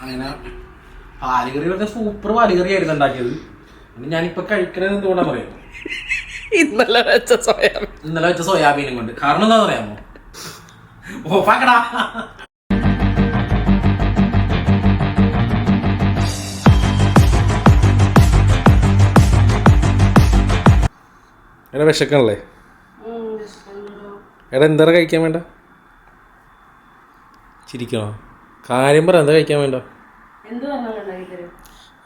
അങ്ങനെ പാലുകറി പറഞ്ഞ സൂപ്പർ പാലുകറി ആയിരുന്നു ഉണ്ടാക്കിയത്. ഞാനിപ്പോ കഴിക്കണത് എന്തുകൊണ്ടാ പറയുന്നത് ഇന്നലെ വെച്ച സോയാബീൻ. ഇന്നലെ വെച്ച സോയാബീനും കൊണ്ട്. കാരണം എന്താ പറയാമോ? ഓഫാക്കടാ എടാ വിശക്കണല്ലേ? എടാ എന്താ കഴിക്കാൻ വേണ്ട? ചിരിക്കണോ? കാര്യം പറ എന്താ കഴിക്കാൻ വേണ്ട?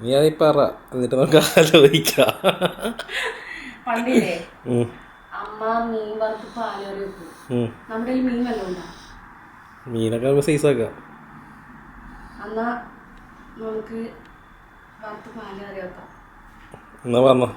നീ അതീ പറ എന്നിട്ട് നമുക്ക് ആലോചിക്കാം. പണ്ടില്ലേ? അമ്മ മീൻ വറുത്ത്. നമ്മുടെ കയ്യിൽ മീൻ വല്ലതും ഉണ്ടാ? മീനൊക്കെ നമുക്ക് സൈസാക്കാം എന്നാ നമുക്ക് വറുത്ത് പാലുകറി വെക്കാം. എന്നാ പറഞ്ഞോ?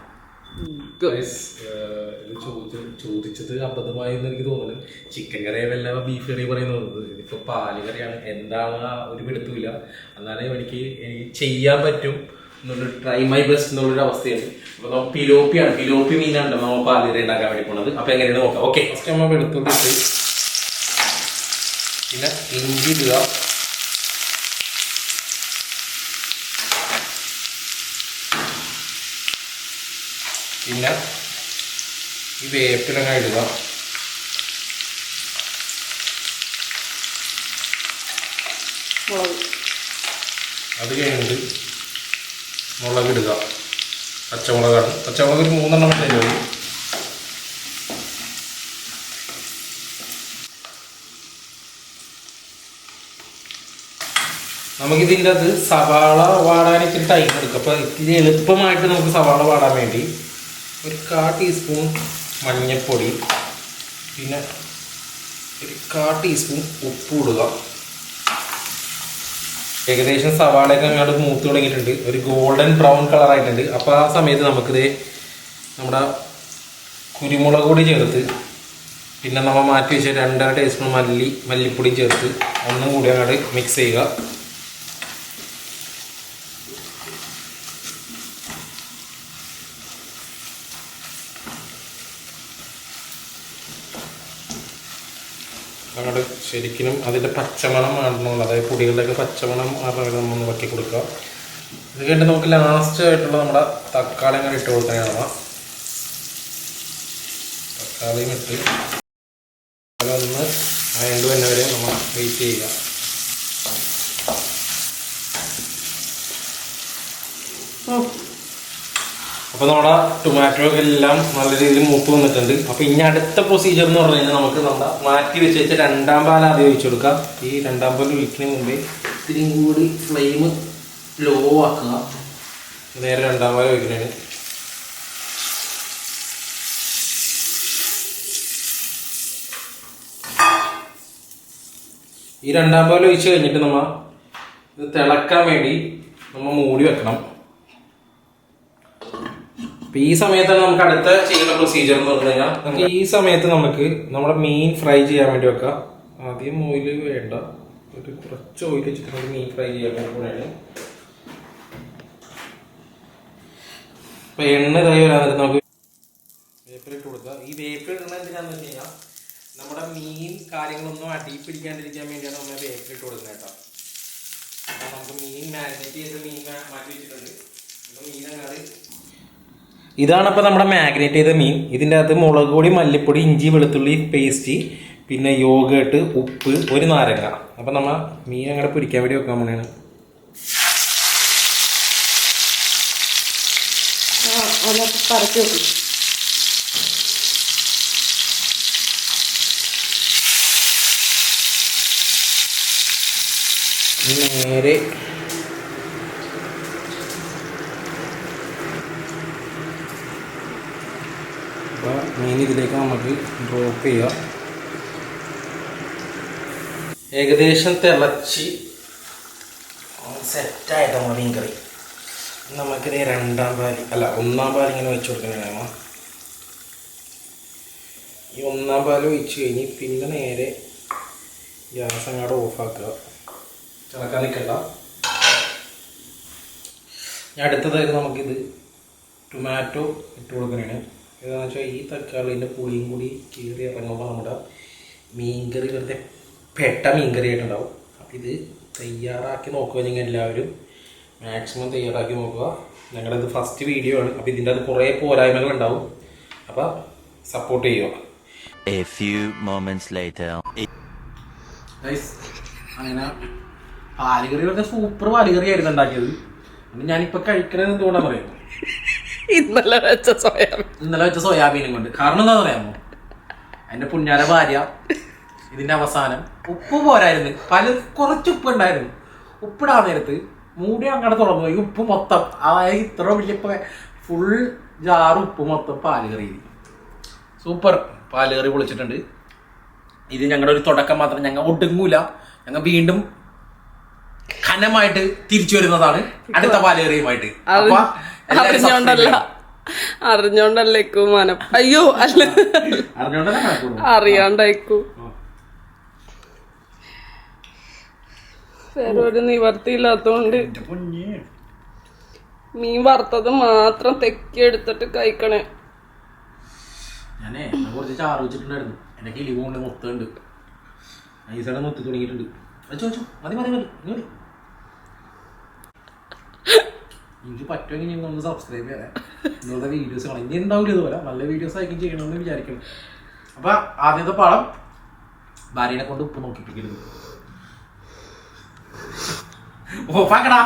ചോദിച്ചത് അബദ്ധമായി എന്ന് എനിക്ക് തോന്നുന്നു. ചിക്കൻ കറിയല്ല ബീഫ് കറി പറയുന്നത് ഇതിപ്പോ പാൽ കറിയാണ്. എന്താണ് ഒരു പിടുത്തമില്ല എന്നാലും എനിക്ക് എനിക്ക് ചെയ്യാൻ പറ്റും എന്നുള്ളൊരു ട്രൈ മൈ ബെസ്റ്റ് എന്നുള്ളൊരു അവസ്ഥയാണ്. അപ്പൊ നമ്മൾ പിലോപ്പിയാണ് പിലോപ്പി മീനാണ് നമ്മൾ പാൽ കറി ഉണ്ടാക്കാൻ വേണ്ടി പോണത്. അപ്പൊ എങ്ങനെയാണ് നോക്കാം. ഓക്കെ ഫസ്റ്റ് നമ്മൾ എടുത്തോണ്ടിട്ട് പിന്നെ ഇഞ്ചി ഇടുക. പിന്നെ ഈ വേപ്പിലങ്ങ ഇടുക. അത് കഴിഞ്ഞിട്ട് മുളക് ഇടുക. പച്ചമുളകാണ്. പച്ചമുളക് ഒരു മൂന്നെണ്ണം തരുമോ നമുക്കിതിന്റെ അത് സവാള വാടാൻ ഇത്തിരി ടൈം എടുക്കും. അപ്പോൾ ഇത്തിരി എളുപ്പമായിട്ട് നമുക്ക് സവാള വാടാൻ വേണ്ടി ഒരു കാ ടീസ്പൂൺ മഞ്ഞൾപ്പൊടി പിന്നെ ഒരു കാ ടീസ്പൂൺ ഉപ്പ് ഇടുക. ഏകദേശം സവാളയൊക്കെ അങ്ങോട്ട് മൂത്ത് തുടങ്ങിയിട്ടുണ്ട്. ഒരു ഗോൾഡൻ ബ്രൗൺ കളറായിട്ടുണ്ട് അപ്പോൾ ആ സമയത്ത് നമുക്കിത് നമ്മുടെ കുരുമുളക് പൊടി ചേർത്ത് പിന്നെ നമ്മൾ മാറ്റി വെച്ച രണ്ടര ടീസ്പൂൺ മല്ലി മല്ലിപ്പൊടി ചേർത്ത് ഒന്നും കൂടി അങ്ങോട്ട് മിക്സ് ചെയ്യുക. അങ്ങോട്ട് ശരിക്കും അതിന്റെ പച്ചമണം മാറണമെന്ന് അതായത് പൊടികളുടെയൊക്കെ പച്ചമണം മാറണമെങ്കിൽ നമ്മൾ ഒന്ന് വറ്റി കൊടുക്കുക. ഇത് കഴിഞ്ഞിട്ട് നമുക്ക് ലാസ്റ്റ് ആയിട്ടുള്ള നമ്മുടെ തക്കാളി അങ്ങനെ ഇട്ട് കൊടുക്കാനാണ് തക്കാളിയും ഇട്ട് അതൊന്ന് അയണ്ട് വരെ നമ്മൾ വെയിറ്റ് ചെയ്യുക. അപ്പോൾ നമ്മുടെ ടൊമാറ്റോ ഒക്കെ എല്ലാം നല്ല രീതിയിൽ മൂത്ത് വന്നിട്ടുണ്ട്. അപ്പോൾ ഇനി അടുത്ത പ്രൊസീജിയർ എന്ന് പറഞ്ഞു കഴിഞ്ഞാൽ നമുക്ക് നമ്മുടെ മാറ്റി വെച്ച് വെച്ച രണ്ടാം പാൽ ആദ്യം ഒഴിച്ചു കൊടുക്കാം. ഈ രണ്ടാം പാൽ ഒഴിക്കുന്നതിന് മുമ്പേ ഇത്തിരിയും കൂടി ഫ്ലെയിം ലോ ആക്കുക. നേരെ രണ്ടാം പാൽ ഒഴിക്കുന്നതിന്. ഈ രണ്ടാം പാൽ ഒഴിച്ച് കഴിഞ്ഞിട്ട് നമ്മൾ ഇത് തിളക്കാൻ വേണ്ടി നമ്മൾ മൂടി വെക്കണം. അപ്പൊ ഈ സമയത്താണ് നമുക്ക് അടുത്ത ചെയ്യുന്ന പ്രൊസീജിയർ എന്ന് പറഞ്ഞു കഴിഞ്ഞാൽ നമുക്ക് ഈ സമയത്ത് നമുക്ക് നമ്മുടെ മീൻ ഫ്രൈ ചെയ്യാൻ വേണ്ടി വെക്കാം. ആദ്യം ഓയിൽ വേണ്ട. ഒരു കുറച്ച് ഓയിൽ വെച്ചിട്ട് മീൻ ഫ്രൈ ചെയ്യാൻ വേണ്ടി അപ്പൊ എണ്ണ ഇതായി വരാൻ നമുക്ക് വേപ്പർ ഇട്ട് കൊടുക്കുക ഈ വേപ്പർ ഇടുന്നത് എന്തിനാന്ന് വെച്ച് കഴിഞ്ഞാൽ നമ്മുടെ മീൻ കാര്യങ്ങളൊന്നും അടി പിടിക്കാണ്ടിരിക്കാൻ വേണ്ടിയാണ് നമ്മൾ വേപ്പർ ഇട്ട് കൊടുക്കുന്നത് കേട്ടോ. നമുക്ക് മീൻ മാരിനേറ്റ് ചെയ്ത് മീൻ മാറ്റി വെച്ചിട്ടുണ്ട്. മീൻ അങ്ങാട് ഇതാണ് അപ്പോൾ നമ്മുടെ മാഗ്നേറ്റ് ചെയ്ത മീൻ. ഇതിന്റെ അകത്ത് മുളക് പൊടി മല്ലിപ്പൊടി ഇഞ്ചി വെളുത്തുള്ളി പേസ്റ്റ് പിന്നെ യോഗേട്ട് ഉപ്പ് ഒരു നാരങ്ങ. അപ്പം നമ്മൾ മീൻ അങ്ങോട്ട് പൊരിക്കാൻ വേണ്ടി വെക്കാൻ പരത്തി വെക്കും നേരെ അപ്പോൾ മീൻ ഇതിലേക്ക് നമുക്ക് ഡ്രോപ്പ് ചെയ്യുക ഏകദേശം തിളച്ച് സെറ്റായിട്ട് നമ്മൾ മീൻ കറി. നമുക്കിത് രണ്ടാം പാലി അല്ല ഒന്നാം പാൽ ഇങ്ങനെ വെച്ച് കൊടുക്കണേ ഈ ഒന്നാം പാൽ ഒഴിച്ച് കഴിഞ്ഞ് പിന്നെ നേരെ ഗ്യാസ് അങ്ങോട്ട് ഓഫാക്കുക തിളക്കാൻ നിൽക്കണ്ട. അടുത്തതായിട്ട് നമുക്കിത് ടൊമാറ്റോ ഇട്ട് കൊടുക്കണേ ഏതാണെന്ന് വെച്ചാൽ ഈ തക്കാളിന്റെ പുളിയും കൂടി കീറി ഇറങ്ങുമ്പോൾ നമ്മുടെ മീൻകറി വെറുതെ പെട്ട മീൻകറി ആയിട്ടുണ്ടാവും അപ്പം ഇത് തയ്യാറാക്കി നോക്കുക എല്ലാവരും. മാക്സിമം തയ്യാറാക്കി നോക്കുക. ഞങ്ങളുടെ ഇത് ഫസ്റ്റ് വീഡിയോ ആണ്. അപ്പോൾ ഇതിന്റെ അത് കുറേ പോരായ്മകൾ ഉണ്ടാവും. അപ്പോൾ സപ്പോർട്ട് ചെയ്യുക. A few moments later. Guys അങ്ങനെ പാലുകറി പറഞ്ഞ സൂപ്പർ പാലുകറി ആയിരുന്നു ഉണ്ടാക്കിയത്. ഞാൻ ഞാനിപ്പോൾ കഴിക്കണത് എന്തുകൊണ്ടാണെന്ന് അറിയാമോ ഇന്നലെ വെച്ച സോയാബീൻ. ഇന്നലെ വെച്ച സോയാബീനും കൊണ്ട്. കാരണം എന്താ പറയാമോ എന്റെ പുണ്യാര ഭാര്യ ഇതിന്റെ അവസാനം ഉപ്പ് പോരായിരുന്നു. പല കുറച്ച് ഉപ്പ് ഉണ്ടായിരുന്നു. ഉപ്പിടാൻ നേരത്ത് മൂടി അങ്ങനെ തുറന്നു. ഈ ഉപ്പ് മൊത്തം അതായത് ഇത്ര വലിയ ഫുൾ ജാറ് ഉപ്പ് മൊത്തം പാൽ കറി സൂപ്പർ പാൽ കറി പൊളിച്ചിട്ടുണ്ട്. ഇത് ഞങ്ങളുടെ ഒരു തുടക്കം മാത്രം. ഞങ്ങൾ ഒടുങ്ങൂല. ഞങ്ങൾ വീണ്ടും ഘനമായിട്ട് തിരിച്ചു വരുന്നതാണ്. അടുത്ത പാലുകറിയുമായിട്ട് അപ്പൊ അറിഞ്ഞോണ്ടല്ല. അറിഞ്ഞോണ്ടല്ലേക്കും മനം? അയ്യോ അല്ല. അറിയാണ്ടായിക്കൂ. വേറെ ഒരു നിവർത്തിയില്ലാത്തോണ്ട് ഇല്ലാത്തോണ്ട്. മീൻ വറുത്തത് മാത്രം തെക്കി എടുത്തിട്ട് കഴിക്കണേ. ഞാനേ കുറച്ച് ചാറ് വെച്ചിട്ടുണ്ടായിരുന്നു. എന്റെ കിളി കൊണ്ട് മൊത്തമുണ്ട്. നൈസാണ് മൊത്തി തുടങ്ങിയിട്ടുണ്ട്. മതി മതി മതി ഇനി മതി എനിക്ക് പറ്റുമെങ്കിൽ നിങ്ങൾ ഒന്ന് സബ്സ്ക്രൈബ് ചെയ്യാം നിങ്ങളുടെ വീഡിയോസ് കാണാം. ഇനി ഉണ്ടാവില്ല ഇതുപോലെ നല്ല വീഡിയോസ് ആയിരിക്കും ചെയ്യണമെന്ന് വിചാരിക്കണം അപ്പൊ ആദ്യത്തെ പാളം ഭാര്യനെ കൊണ്ട് ഉപ്പ് നോക്കിപ്പിക്കരുത് ഓഫാക്കടാ